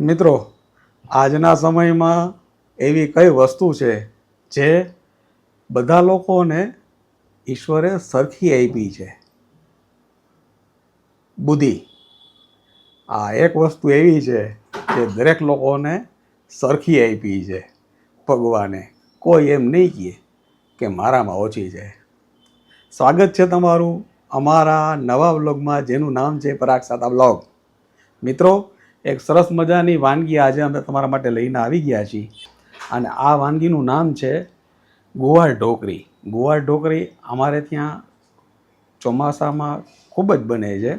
મિત્રો, આજના સમયમાં એવી કઈ વસ્તુ છે જે બધા લોકોને ઈશ્વરે સરખી આપી છે? બુદ્ધિ. આ એક વસ્તુ એવી છે જે દરેક લોકોને સરખી આપી છે. ભગવાને કોઈ એમ નહીં કહે કે મારામાં ઓછી છે. સ્વાગત છે તમારું અમારા નવા વ્લોગમાં, જેનું નામ છે પરાગ સાતા વ્લોગ. મિત્રો એક સરસ મજાની વાનગી આજે અમે તમારા માટે લઈને આવી ગયા છીએ. અને આ વાનગીનું નામ છે ગુવાર ઢોકરી. ગુવાર ઢોકરી અમારે ત્યાં ચોમાસામાં ખૂબ જ બને છે.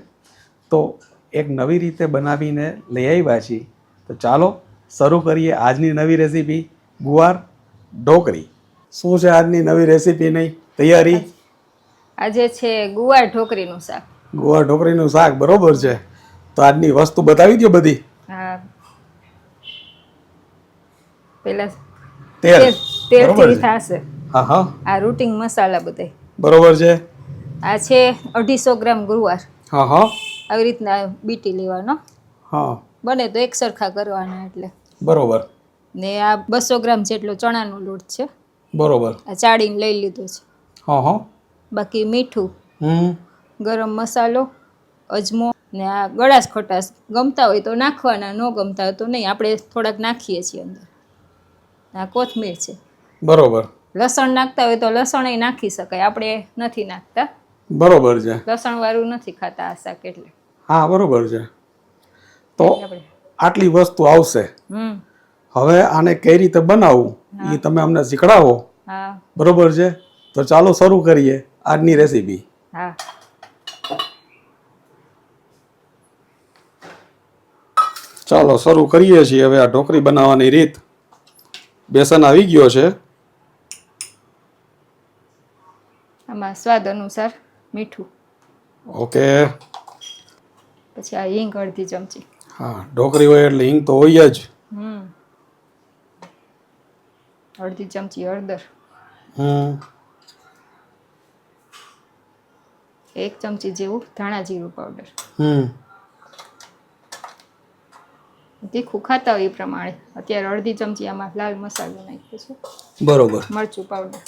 તો એક નવી રીતે બનાવીને લઈ આવ્યા છીએ. તો ચાલો શરૂ કરીએ આજની નવી રેસીપી ગુવાર ઢોકરી. શું છે આજની નવી રેસીપીની તૈયારી? આજે છે ગુવાર ઢોકરીનું શાક. ગુવાર ઢોકરીનું શાક બરોબર છે. તો આજની વસ્તુ બતાવી દો બધી. હા. પેલા તેલ. તેલ બરોબર તેલથી હા હા. આ રૂટિંગ મસાલા બધા. બરોબર છે. આ છે અઢીસો ગ્રામ ગુરુવાર. હા હા. આવી રીતના બીટી લેવાનો. હા. બને તો એક સરખા કરવાના એટલે. બરોબર. ને આ બસો ગ્રામ જેટલો ચણાનો લોટ છે. બરોબર. આ ચાળીને લઈ લીધો છે. હા હા. બાકી મીઠું હમ. ગરમ મસાલો અજમો ને આ ગળાશ ખટાશ ગમતા હોય તો નાખવાના ન ગમતા હોય તો નહીં. આપણે થોડાક નાખીએ છીએ અંદર. આ કોથમીર છે. બરોબર. લસણ નાખતા હોય તો લસણ નાખી શકાય. આપણે નથી નાખતા. બરોબર છે. લસણ વાળું નથી ખાતા આ શાક એટલે. હા બરોબર છે. તો આટલી વસ્તુ આવશે. હમ. હવે આને કઈ રીતે બનાવવું એ તમે અમને શીખડાવો. બરોબર છે? તો ચાલો શરૂ કરીએ આજની રેસીપી. હા. ચાલો શરૂ કરીએ છીએ હવે આ ઢોકરી બનાવવાની રીત. બેસન આવી ગયો છે. આમાં સ્વાદ અનુસાર મીઠું. ઓકે. પછી આ હિંગ અડધી ચમચી. હા ઢોકરી હોય એટલે હિંગ તો હોય જ. હમ. અડધી ચમચી હળદર. હમ. એક ચમચી જેવું ધાણા જીરું પાવડર હમ. તીખું ખાતા હોય એ પ્રમાણે. અત્યારે અડધી ચમચી આમાં લાલ મસાલો નાખ્યો છે. બરોબર. મરચું પાવડર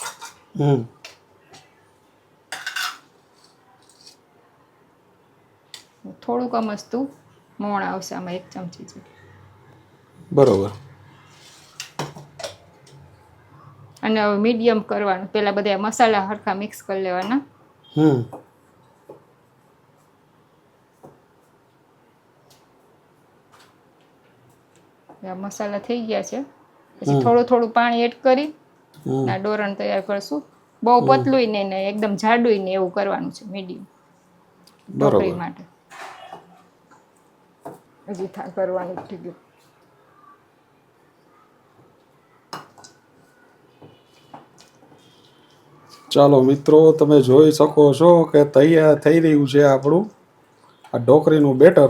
હમ. થોડુંક અમસ્તું મોણ આવશે આમાં એક ચમચી જેટલું. બરોબર. અને હવે મીડિયમ કરવાનું. પહેલાં બધા મસાલા હરખા મિક્સ કરી લેવાના. હમ. મસાલા થઈ ગયા છે. પછી થોડું થોડું પાણી એડ કરી ના ડોરણ તૈયાર કરશું. બહુ પતલું નહીં ને એકદમ જાડું ને એવું કરવાનું છે મીડિયમ ઢોકળી માટે. હજી થા કરવાનું થઈ ગયું. ચાલો મિત્રો તમે જોઈ શકો છો કે તૈયાર થઈ રહ્યું છે આપણું. આ ઢોકરીનું બેટર.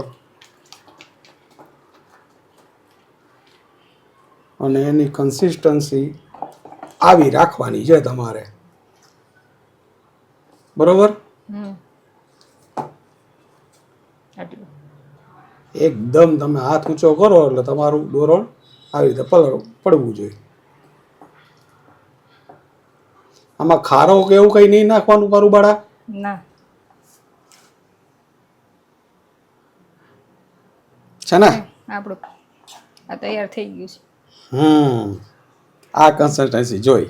અને એની કન્સિસ્ટન્સી આવી રાખવાની છે તમારે. બરોબર? હમ. એકદમ તમે હાથ ઊંચો કરો એટલે તમારું દોરણ આવી રીતે પડવું જોઈએ. આમાં ખારો કે એવું કંઈ નહીં નાખવાનું મારું બાળા? ના. છે ને? આપણું આ તૈયાર થઈ ગયું છે. હમ. આ કન્સલ્ટન્સી જોઈ.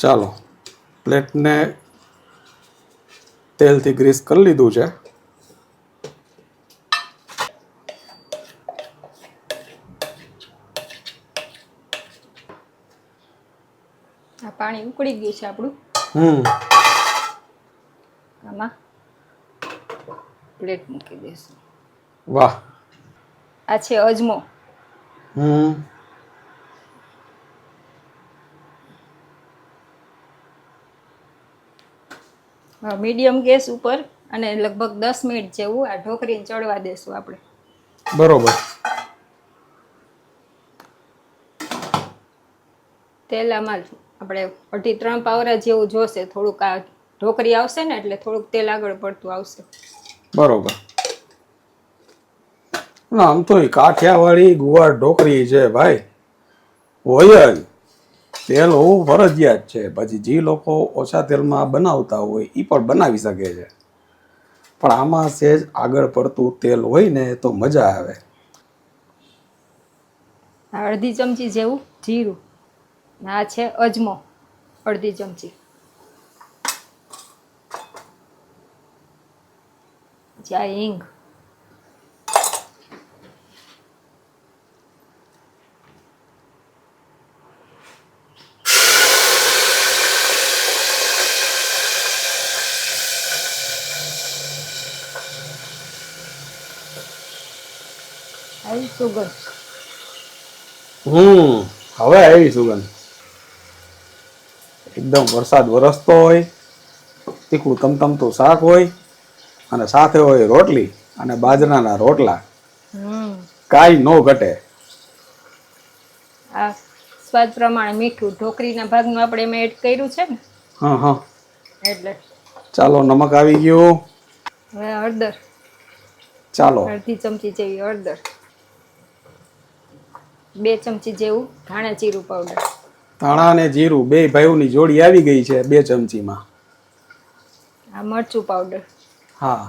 ચાલો પ્લેટને તેલથી ગ્રીસ કરી લીધું છે આ પાણી ઉકળી ગયું છે આપણું. હમ. આમાં પ્લેટ મૂકી દઈશું વાહ. આ છે અજમો. હમ. મીડિયમ ગેસ ઉપર અને લગભગ દસ મિનિટ જેવું આ ઢોકરીને ચડવા દેશું આપણે. બરોબર. તેલ આમાં આપણે અઢી ત્રણ પાવરા જેવું જોશે થોડુંક આ ઢોકરી આવશે ને એટલે થોડુંક તેલ આગળ પડતું આવશે. બરોબર. ના આમ તો કાઠિયાવાડી ગુવાર ઢોકરી છે ભાઈ. હોય જ. તેલ હોવું ફરજિયાત છે. પછી જે લોકો ઓછા તેલમાં બનાવતા હોય એ પણ બનાવી શકે છે. પણ આમાં સેજ આગળ પડતું તેલ હોય ને તો મજા આવે. અડધી ચમચી જેવું જીરું. આ છે અજમો અડધી ચમચી. આ હિંગ. હમ હવે આવી સુગંધ. એકદમ વરસાદ વરસતો હોય તીખું તમતમતું શાક હોય અને સાથે હોય રોટલી અને બાજરાના રોટલા. કાઈ ન ઘટે. આ સ્વાદ પ્રમાણે મીઠું ઢોકરીના ભાગનું આપણે એમાં એડ કર્યું છે ને? હા હા. એટલે. ચાલો નમક આવી ગયું. હવે હળદર. ચાલો. અડધી ચમચી જેવી હળદર. બે ચમચી જેવું ધાણા જીરું પાવડર ધાણા અને જીરું બે ભાઈઓની જોડી આવી ગઈ છે બે ચમચીમાં. આ મરચું પાવડર હા.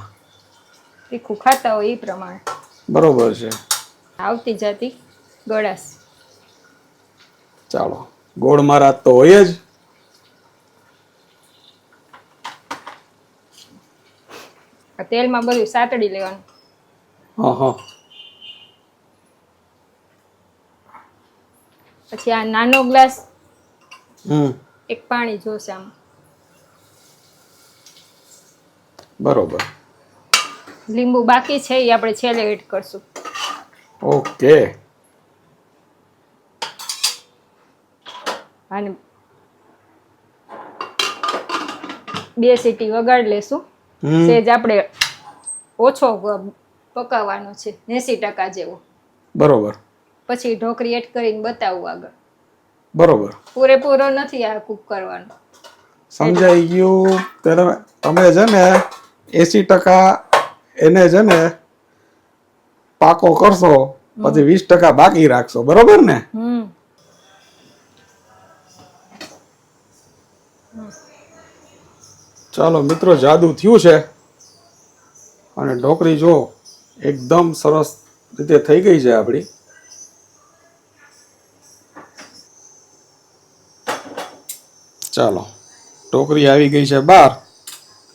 તીખું ખાતા હોય એ પ્રમાણે. બરોબર છે. આવતી જાતી ગળાશ. ચાલો. ગોળ મહારાજ તો હોય જ. આ તેલમાં બધું સાતડી લેવાનું. હા. પછી આ નાનો ગ્લાસ એક પાણી જોશે આમ. બરોબર. લીંબુ બાકી છે એ આપણે છેલ્લે એડ કરશું. ઓકે. અને બે સીટી વગાડી લેશું. સેજ આપણે ઓછો પકાવવાનો છે એસી ટકા જેવો. બરોબર. પછી ઢોકરી એડ કરીને બતાવું આગળ. બરોબર. પૂરેપૂરો નથી આ કુક કરવાનો. સમજાઈ ગયું. ત્યારે તમે છે ને એસી ટકા એને છે ને પાકો કરશો પછી વીસ ટકા બાકી રાખશો. બરોબર ને? હમ. ચાલો મિત્રો જાદુ થયું છે. અને ઢોકરી જો એકદમ સરસ રીતે થઈ ગઈ છે આપણી. ચાલો ટોકરી આવી ગઈ છે બહાર.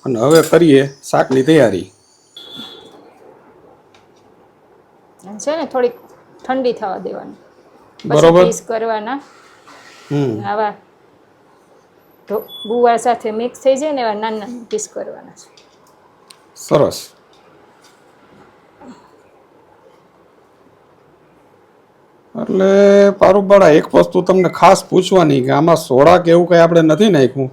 અને હવે કરીએ શાકની તૈયારી. છે ને થોડીક ઠંડી થવા દેવાની. બરોબર. કરવાના. હમ. આવા ગુવાર સાથે મિક્સ થઈ જાય ને એવા નાના નાના પીસ કરવાના છે. સરસ. એટલે પારુબાળા એક વસ્તુ તમને ખાસ પૂછવાની કે આમાં સોડા કે એવું કઈ આપણે નથી નાખ્યું?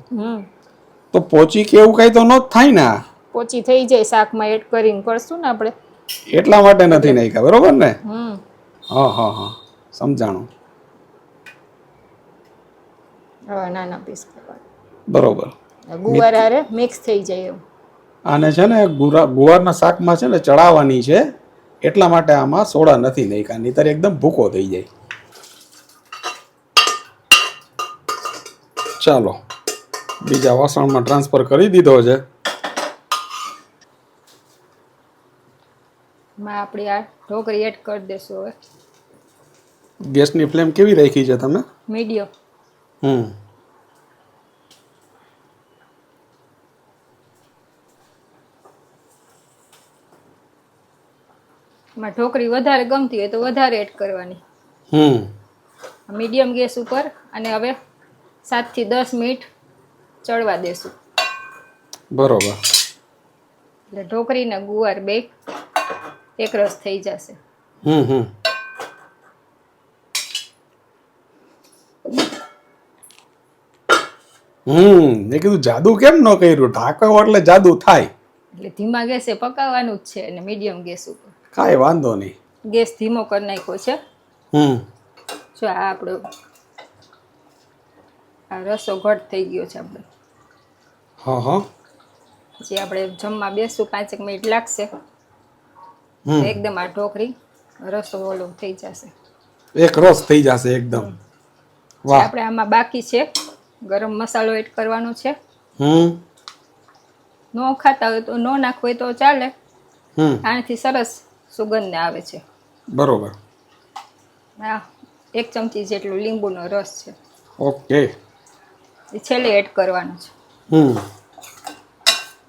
તો પોચી કે એવું કઈ તો ન થાય ને પોચી થઈ જાય શાકમાં એડ કરીને કરશું ને આપણે. એટલા માટે નથી નાખ્યા બરોબર ને? હા હા હા. સમજાણું. નાના પીસ બરોબર. ગુવાર હારે મિક્સ થઈ જાય એવું આને છે ને ગુવારના શાકમાં છે ને ચડાવવાની છે. એટલા માટે આમાં સોડા નથી નાખ્યા નહીતર એકદમ ભૂકો થઈ જાય. ચાલો બીજા વાસણમાં ટ્રાન્સફર કરી દીધો છે. માં આપણી આ ઢોકળી એડ કરી દેશું હવે. ગેસની ફ્લેમ કેવી રાખી છે તમે? મીડિયમ. હમ. માં ઢોકળી વધારે ગમતી હોય તો વધારે એડ કરવાની. હમ. મીડિયમ ગેસ ઉપર અને હવે સાતથી દસ મિનિટ ચડવા દેશું. બરોબર. એટલે ઢોકળી ને ગુવાર બે એક રસ થઈ જશે. હમ હમ. હમ મેં કીધું જાદુ કેમ ન કર્યું? ઢાંકો એટલે જાદુ થાય. એટલે ધીમા ગેસે પકાવવાનું જ છે અને મીડિયમ ગેસ ઉપર. કાંઈ વાંધો નહીં. ગેસ ધીમો કરી નાખ્યો છે. હમ. જો આ આપણો આ રસો ઘટ થઈ ગયો છે આપણે. હા હા. પછી આપણે જમવા બેસું પાંચેક મિનિટ લાગશે. એકદમ આ ઢોકરી રસો ઓલો થઈ જશે. એક રસ થઈ જશે એકદમ. વાહ. આપણે આમાં બાકી છે ગરમ મસાલો એડ કરવાનો છે. હમ. નો ખાતા હોય તો નો નાખવું હોય તો ચાલે. હમ. આનાથી સરસ સુગંધ આવે છે. બરોબર. હા એક ચમચી જેટલું લીંબુનો રસ છે. ઓકે. એ છેલ્લે એડ કરવાનો છે. હમ.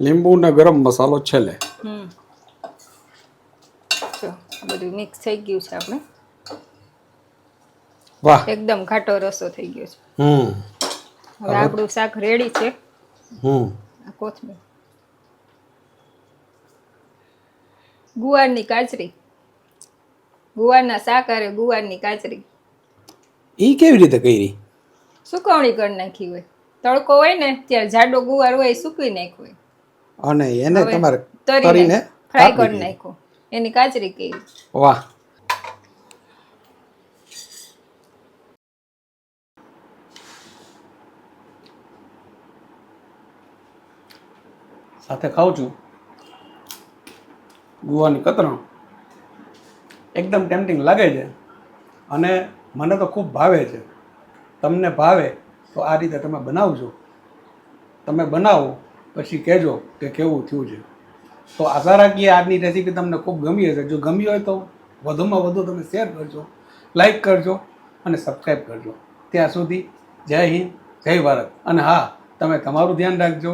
લીંબુ ને ગરમ મસાલો છેલ્લે. હમ. જો આ બધું મિક્સ થઈ ગયું છે આપણે. વાહ. એકદમ ઘાટો રસો થઈ ગયો છે. હમ. હવે આપણું શાક રેડી છે. હમ. આ કોથમીર. ગુવારની કાચરી. ગુવારના શાક અરે ગુવારની કાચરી. એ કેવી રીતે કરી? સુકવણી કરી નાખી હોય. તડકો હોય ને ત્યારે જાડો ગુવાર હોય સુકવી નાખ્યો હોય. અને એને તમારે તરીને ફ્રાય કરી નાખ્યો. એની કાચરી કરી વાહ. સાથે ખાઉં છું. ગુવાની કતરણ. એકદમ ટેમ્પટિંગ લાગે છે. અને મને તો ખૂબ ભાવે છે. તમને ભાવે તો આ રીતે તમે બનાવજો. તમે બનાવો, પછી કહેજો કે કેવું થયું છે. તો આશા રાખીએ આજની રેસીપી તમને ખૂબ ગમી હશે. જો ગમી હોય તો વધુમાં વધુ તમે શેર કરજો લાઈક કરજો અને સબસ્ક્રાઈબ કરજો. ત્યાં સુધી જય હિન્દ, જય ભારત. અને હા, તમે તમારું ધ્યાન રાખજો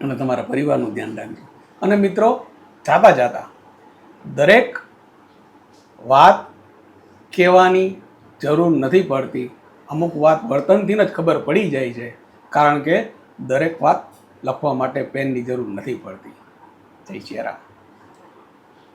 અને તમારા પરિવારનું ધ્યાન રાખજો. અને મિત્રો જાતા જાતા. દરેક વાત કહેવાની જરૂર નથી પડતી. અમુક વાત વર્તનથી જ ખબર પડી જાય છે, કારણ કે દરેક વાત લખવા માટે પેનની જરૂર નથી પડતી. જય શ્રી રામ.